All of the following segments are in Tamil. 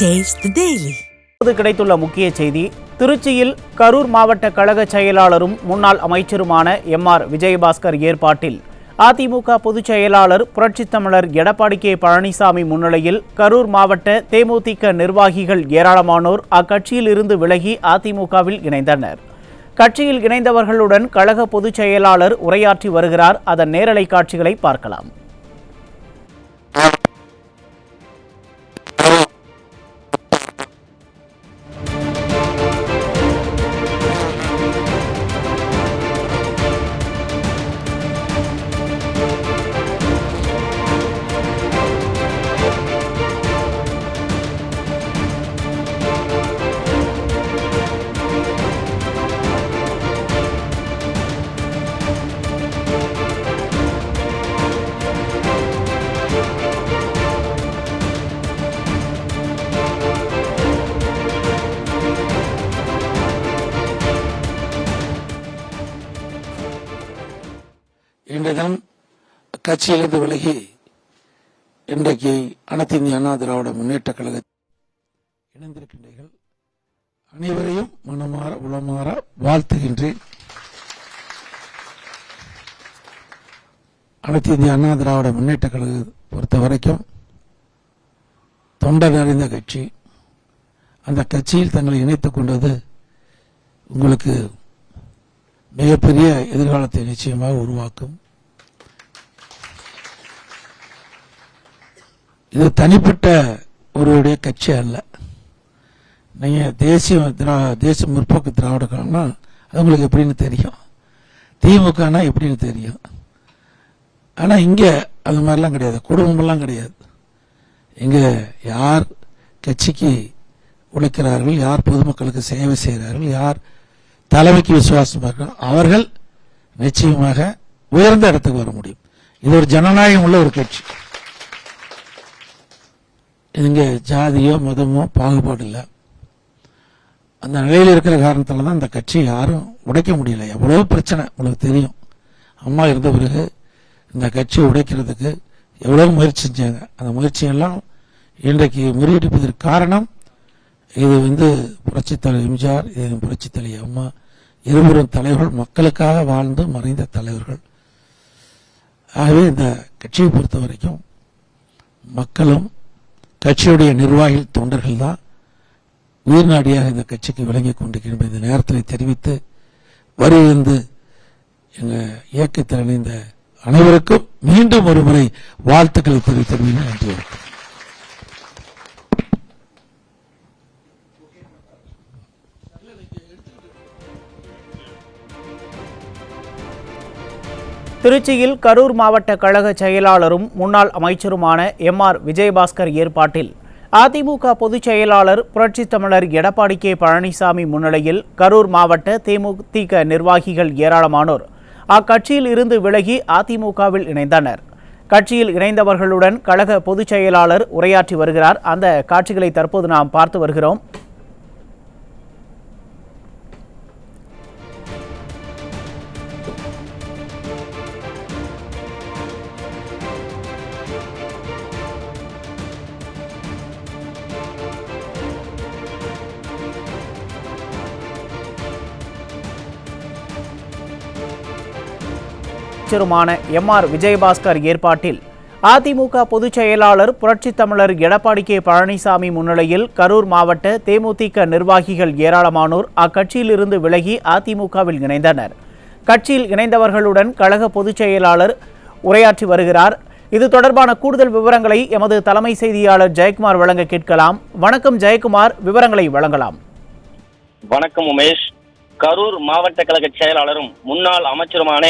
டேஸ்ட் டெய்லி இப்போது கிடைத்துள்ள முக்கிய செய்தி திருச்சியில் கரூர் மாவட்ட கழக செயலாளரும் முன்னாள் அமைச்சருமான எம் ஆர் விஜயபாஸ்கர் ஏற்பாட்டில் அதிமுக பொதுச் செயலாளர் புரட்சித் தமிழர் எடப்பாடி கே பழனிசாமி முன்னிலையில் கரூர் மாவட்ட தேமுதிக நிர்வாகிகள் ஏராளமானோர் அக்கட்சியில் இருந்து விலகி அதிமுகவில் இணைந்தனர். கட்சியில் இணைந்தவர்களுடன் கழக பொதுச் செயலாளர் உரையாற்றி வருகிறார். அதன் நேரலை காட்சிகளை பார்க்கலாம். கட்சியிலிருந்து விலகி இன்றைக்கு அனைத்து இந்திய அண்ணா திராவிட முன்னேற்ற கழக இணைந்திருக்கின்றீர்கள். அனைவரையும் மனமாற உளமாற வாழ்த்துகின்றேன். அனைத்து இந்திய அண்ணா திராவிட முன்னேற்ற கழக பொறுத்த வரைக்கும் தொண்டர் நிறைந்த கட்சி. அந்த கட்சியில் தங்களை இணைத்துக் கொண்டது உங்களுக்கு மிகப்பெரிய எதிர்காலத்தை நிச்சயமாக உருவாக்கும். இது தனிப்பட்ட ஒருவருடைய கட்சி அல்ல. நீங்கள் தேசிய திரா- தேசிய முற்போக்கு திராவிட கழகம்னா அது உங்களுக்கு எப்படின்னு தெரியும். திமுகனா எப்படின்னு தெரியும். ஆனால் இங்கே அது மாதிரிலாம் கிடையாது. குடும்பமெல்லாம் கிடையாது. இங்கே யார் கட்சிக்கு உழைக்கிறார்கள் யார் பொதுமக்களுக்கு சேவை செய்கிறார்கள் யார் தலைமைக்கு விசுவாசம் இருக்கிறார்கள் அவர்கள் நிச்சயமாக உயர்ந்த இடத்துக்கு வர முடியும். இது ஒரு ஜனநாயகம் உள்ள ஒரு கட்சி. இங்கே ஜாதியோ மதமோ பாகுபாடு இல்லை அந்த நிலையில் இருக்கிற காரணத்தில் தான் அந்த கட்சியை யாரும் உடைக்க முடியல. எவ்வளோ பிரச்சனை உங்களுக்கு தெரியும். அம்மா இருந்த பிறகு இந்த கட்சியை உடைக்கிறதுக்கு எவ்வளோ முயற்சி செஞ்சாங்க. அந்த முயற்சியெல்லாம் இன்றைக்கு முறியடிப்பதற்கு காரணம் இது வந்து புரட்சித் எம்ஜிஆர் இது புரட்சித்தலை அம்மா. இருவரும் தலைவர்கள் மக்களுக்காக வாழ்ந்து மறைந்த தலைவர்கள். ஆகவே இந்த கட்சியை பொறுத்த வரைக்கும் மக்களும் கட்சியுடைய நிர்வாகிகள் தொண்டர்கள் தான். உயிர்நாடியாக இந்த கட்சிக்கு விளங்கி கொண்டிருக்கின்ற இந்த நேரத்தில் தெரிவித்து வருகிருந்து எங்க இயக்கத்தில் இணைந்த அனைவருக்கும் மீண்டும் ஒரு முறை வாழ்த்துக்களை தெரிவித்து நன்றி. வணக்கம் திருச்சியில் கரூர் மாவட்ட கழக செயலாளரும் முன்னாள் அமைச்சருமான எம் ஆர் விஜயபாஸ்கர் ஏற்பாட்டில் அதிமுக பொதுச் செயலாளர் புரட்சித் தமிழர் எடப்பாடி கே பழனிசாமி முன்னிலையில் கரூர் மாவட்ட தேமுதிக நிர்வாகிகள் ஏராளமானோர் அக்கட்சியில் இருந்து விலகி அதிமுகவில் இணைந்தனர். கட்சியில் இணைந்தவர்களுடன் கழக பொதுச் செயலாளர் உரையாற்றி வருகிறார். அந்த காட்சிகளை தற்போது நாம் பார்த்து வருகிறோம். அமைச்சருமான எம் ஆர் விஜயபாஸ்கர் ஏற்பாட்டில் அதிமுக பொதுச் செயலாளர் புரட்சித் தமிழர் எடப்பாடி கே. பழனிசாமி முன்னிலையில் கரூர் மாவட்ட தேமுதிக நிர்வாகிகள் ஏராளமானோர் அக்கட்சியிலிருந்து விலகி அதிமுகவில் இணைந்தனர். கட்சியில் இணைந்தவர்களுடன் கழக பொதுச் செயலாளர் உரையாற்றி வருகிறார். இது தொடர்பான கூடுதல் விவரங்களை எமது தலைமை செய்தியாளர் ஜெயக்குமார் வழங்க கேட்கலாம். வணக்கம் ஜெயக்குமார் விவரங்களை வழங்கலாம். வணக்கம் உமேஷ். கரூர் மாவட்ட கழக செயலாளரும் முன்னாள் அமைச்சருமான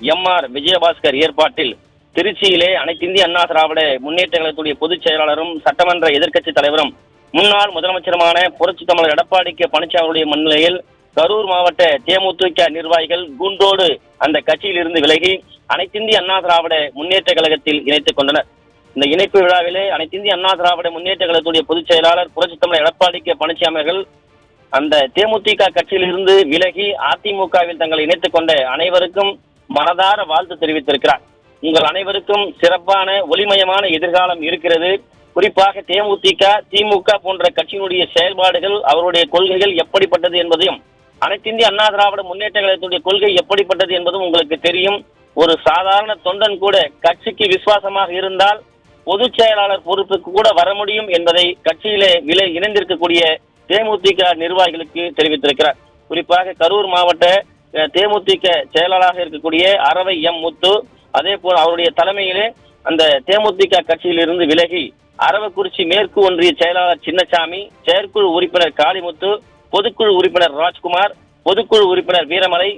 எம் ஆர் விஜயபாஸ்கர் ஏற்பாட்டில் திருச்சியிலே அனைத்து இந்திய அண்ணா திராவிட முன்னேற்ற கழகத்துடைய பொதுச் செயலாளரும் சட்டமன்ற எதிர்க்கட்சி தலைவரும் முன்னாள் முதலமைச்சருமான புரட்சி தமிழர் எடப்பாடி கே பழனிசாமியுடைய முன்னிலையில் கரூர் மாவட்ட தேமுதிக நிர்வாகிகள் குண்டோடு அந்த கட்சியில் இருந்து விலகி அனைத்திந்திய அண்ணா திராவிட முன்னேற்ற கழகத்தில் இணைத்துக் கொண்டனர். இந்த இணைப்பு விழாவிலே அனைத்திந்திய அண்ணா திராவிட முன்னேற்ற கழகத்துடைய பொதுச் செயலாளர் புரட்சி தமிழர் எடப்பாடி கே பழனிசாமி அவர்கள் அந்த தேமுதிக கட்சியிலிருந்து விலகி அதிமுகவில் தங்களை இணைத்துக் கொண்ட அனைவருக்கும் மனதார வாழ்த்து தெரிவித்திருக்கிறார். உங்கள் அனைவருக்கும் சிறப்பான ஒளிமயமான எதிர்காலம் இருக்கிறது. குறிப்பாக தேமுதிக திமுக போன்ற கட்சியினுடைய செயல்பாடுகள் அவருடைய கொள்கைகள் எப்படிப்பட்டது என்பதையும் அனைத்து இந்திய அண்ணா திராவிட முன்னேற்ற கழகத்துடைய கொள்கை எப்படிப்பட்டது என்பதும் உங்களுக்கு தெரியும். ஒரு சாதாரண தொண்டன் கூட கட்சிக்கு விசுவாசமாக இருந்தால் பொதுச் செயலாளர் பொறுப்புக்கு கூட வர முடியும் என்பதை கட்சியிலே விலை இணைந்திருக்கக்கூடிய தேமுதிக நிர்வாகிகளுக்கு தெரிவித்திருக்கிறார். குறிப்பாக கரூர் மாவட்ட தேமுதிக செயலாளராக இருக்கக்கூடிய அரவை எம் முத்து அதே போல் அவருடைய தலைமையிலே அந்த தேமுதிக கட்சியிலிருந்து விலகி அரவக்குறிச்சி மேற்கு ஒன்றிய செயலாளர் சின்னசாமி செயற்குழு உறுப்பினர் காளிமுத்து பொதுக்குழு உறுப்பினர் ராஜ்குமார் பொதுக்குழு உறுப்பினர் வீரமலை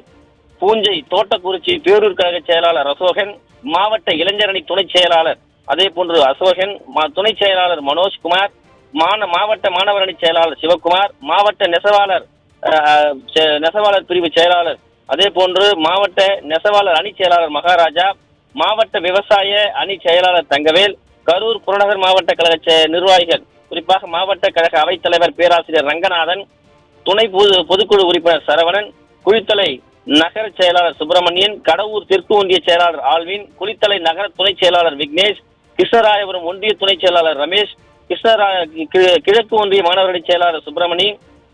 பூஞ்சை தோட்டக்குறிச்சி பேரூர் கழக செயலாளர் அசோகன் மாவட்ட இளைஞரணி துணை செயலாளர் அதே போன்று அசோகன் மா- துணை செயலாளர் மனோஜ்குமார் மான மாவட்ட மாணவர் அணி செயலாளர் சிவகுமார் மாவட்ட நெசவாளர் நெசவாளர் பிரிவு செயலாளர் அதே போன்று மாவட்ட நெசவாளர் அணி செயலாளர் மகாராஜா மாவட்ட விவசாய அணி செயலாளர் தங்கவேல் கரூர் புறநகர் மாவட்ட கழக நிர்வாகிகள் குறிப்பாக மாவட்ட கழக அவைத்தலைவர் பேராசிரியர் ரங்கநாதன் துணை பொது பொதுக்குழு உறுப்பினர் சரவணன் குளித்தலை நகர செயலாளர் சுப்பிரமணியன் கடவூர் தெற்கு ஒன்றிய செயலாளர் ஆல்வின் குளித்தலை நகர துணை செயலாளர் விக்னேஷ் கிருஷ்ணராயபுரம் ஒன்றிய துணை செயலாளர் ரமேஷ் கிருஷ்ணரா கிழக்கு ஒன்றிய மாணவரணி செயலாளர் சுப்பிரமணி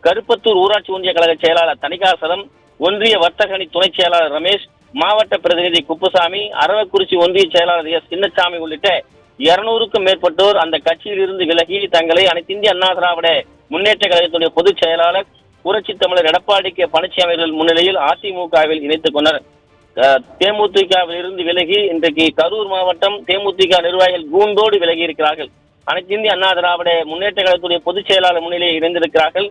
கருப்பத்தூர் ஊராட்சி ஒன்றிய கழக செயலாளர் தணிகாசலம் ஒன்றிய வர்த்தக அணி துணை செயலாளர் ரமேஷ் மாவட்ட பிரதிநிதி குப்புசாமி அரவக்குறிச்சி ஒன்றிய செயலாளர் எஸ். சின்னசாமி உள்ளிட்ட இருநூறுக்கும் மேற்பட்டோர் அந்த கட்சியில் இருந்து விலகி தங்களை அனைத்திந்திய அண்ணா திராவிட முன்னேற்ற கழகத்துடைய பொதுச் செயலாளர் புரட்சி தமிழர் எடப்பாடி கே. பழனிசாமி முன்னிலையில் அதிமுகவில் இணைத்துக் கொண்டனர். அஹ், தேமுதிகவில் இருந்து விலகி இன்றைக்கு கரூர் மாவட்டம் தேமுதிக நிர்வாகிகள் கூண்டோடு விலகி இருக்கிறார்கள் அனைத்திந்திய அண்ணா திராவிட முன்னேற்ற கழகத்துடைய பொதுச் செயலாளர் முன்னிலையில் இணைந்திருக்கிறார்கள்.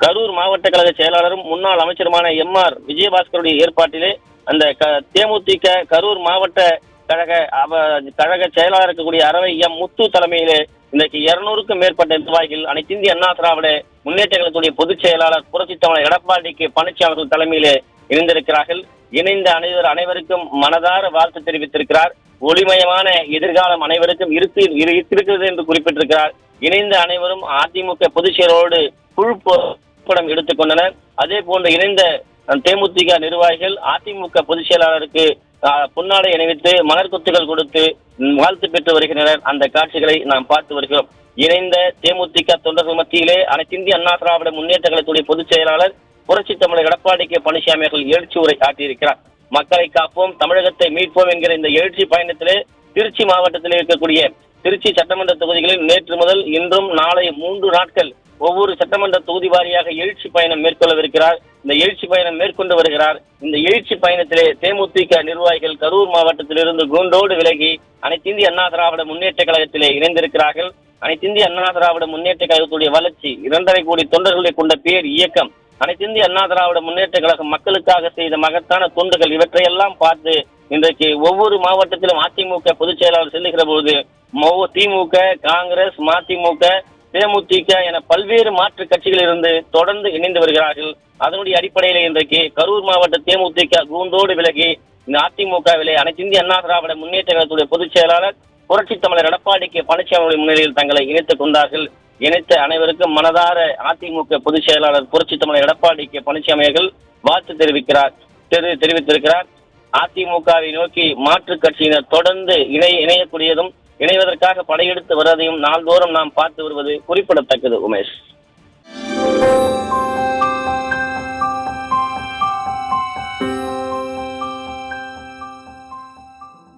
கரூர் மாவட்ட கழக செயலாளரும் முன்னாள் அமைச்சருமான எம் ஆர் விஜயபாஸ்கருடைய ஏற்பாட்டிலே அந்த க- தேமுதிக கரூர் மாவட்ட கழக அவ- கழக செயலாளர் இருக்கக்கூடிய அரவை எம் முத்து தலைமையிலே இன்றைக்கு இருநூறுக்கும் மேற்பட்ட நிர்வாகிகள் அனைத்திந்திய அண்ணா திராவிட முன்னேற்ற கழகத்துடைய பொதுச் செயலாளர் புரட்சி தமிழர் எடப்பாடி கே. பழனிசாமி தலைமையிலே இணைந்திருக்கிறார்கள். இணைந்த அனைவர் அனைவருக்கும் மனதார வாழ்த்து தெரிவித்திருக்கிறார். ஒளிமயமான எதிர்காலம் அனைவருக்கும் இருக்கு இருக்கிறது என்று குறிப்பிட்டிருக்கிறார். இணைந்த அனைவரும் அதிமுக பொதுச் செயலோடு குழு படம் எடுத்துக்கொண்டனர் அதே போன்று இணைந்த தேமுதிக நிர்வாகிகள் அதிமுக பொதுச் செயலாளருக்கு அஹ், பொன்னாடை அணிவித்து மகர்கொத்துகள் கொடுத்து வாழ்த்து பெற்று வருகின்றனர். அந்த காட்சிகளை நாம் பார்த்து வருகிறோம். இணைந்த தேமுதிக தொண்டர்கள் மத்தியிலே அனைத்திந்திய அண்ணா திராவிட முன்னேற்ற கழகத்துடைய பொதுச் செயலாளர் புரட்சி தமிழர் எடப்பாடி கே பழனிசாமி அவர்கள் எழுச்சி உரை காட்டியிருக்கிறார் மக்களை காப்போம் தமிழகத்தை மீட்போம் என்கிற இந்த எழுச்சி பயணத்திலே திருச்சி மாவட்டத்தில் இருக்கக்கூடிய திருச்சி சட்டமன்ற தொகுதிகளில் நேற்று முதல் இன்றும் நாளை மூன்று நாட்கள் ஒவ்வொரு சட்டமன்ற தொகுதி வாரியாக எழுச்சி பயணம் மேற்கொள்ளவிருக்கிறார். இந்த எழுச்சி பயணம் மேற்கொண்டு வருகிறார். இந்த எழுச்சி பயணத்திலே தேமுதிக நிர்வாகிகள் கரூர் மாவட்டத்திலிருந்து கூண்டோடு விலகி அனைத்திந்திய அண்ணா திராவிட முன்னேற்ற கழகத்திலே இணைந்திருக்கிறார்கள். அனைத்திந்திய அண்ணா திராவிட முன்னேற்ற கழகத்துடைய வளர்ச்சி இரண்டரை கோடி தொண்டர்களை கொண்ட பேர் இயக்கம் அனைத்திந்திய அண்ணா திராவிட முன்னேற்ற கழகம் மக்களுக்காக செய்த மகத்தான தொண்டுகள் இவற்றையெல்லாம் பார்த்து இன்றைக்கு ஒவ்வொரு மாவட்டத்திலும் அதிமுக பொதுச் செயலாளர் செல்லுகிற பொழுது திமுக காங்கிரஸ் மதிமுக தேமுதிக என பல்வேறு மாற்று கட்சிகள் இருந்து தொடர்ந்து இணைந்து வருகிறார்கள். அதனுடைய அடிப்படையில் இன்றைக்கு கரூர் மாவட்ட தேமுதிக கூண்டோடு விலகி இந்த அதிமுகவிலே அனைத்திந்திய அண்ணா திராவிட முன்னேற்ற கழகத்துடைய பொதுச் செயலாளர் புரட்சி தமிழர் எடப்பாடி கே பழனிசாமி முன்னிலையில் தங்களை இணைத்துக் கொண்டார்கள். இணைத்த அனைவருக்கும் மனதார அதிமுக பொதுச் செயலாளர் புரட்சி தமிழர் எடப்பாடி கே பழனிசாமி அவர்கள் வாழ்த்து தெரிவிக்கிறார். தெரி தெரிவித்திருக்கிறார். அதிமுகவை நோக்கி மாற்றுக் கட்சியினர் தொடர்ந்து இணை இணையக்கூடியதும் இணைவதற்காக படையெடுத்து வருவதையும் நாள்தோறும் நாம் பார்த்து வருவது குறிப்பிடத்தக்கது உமேஷ்.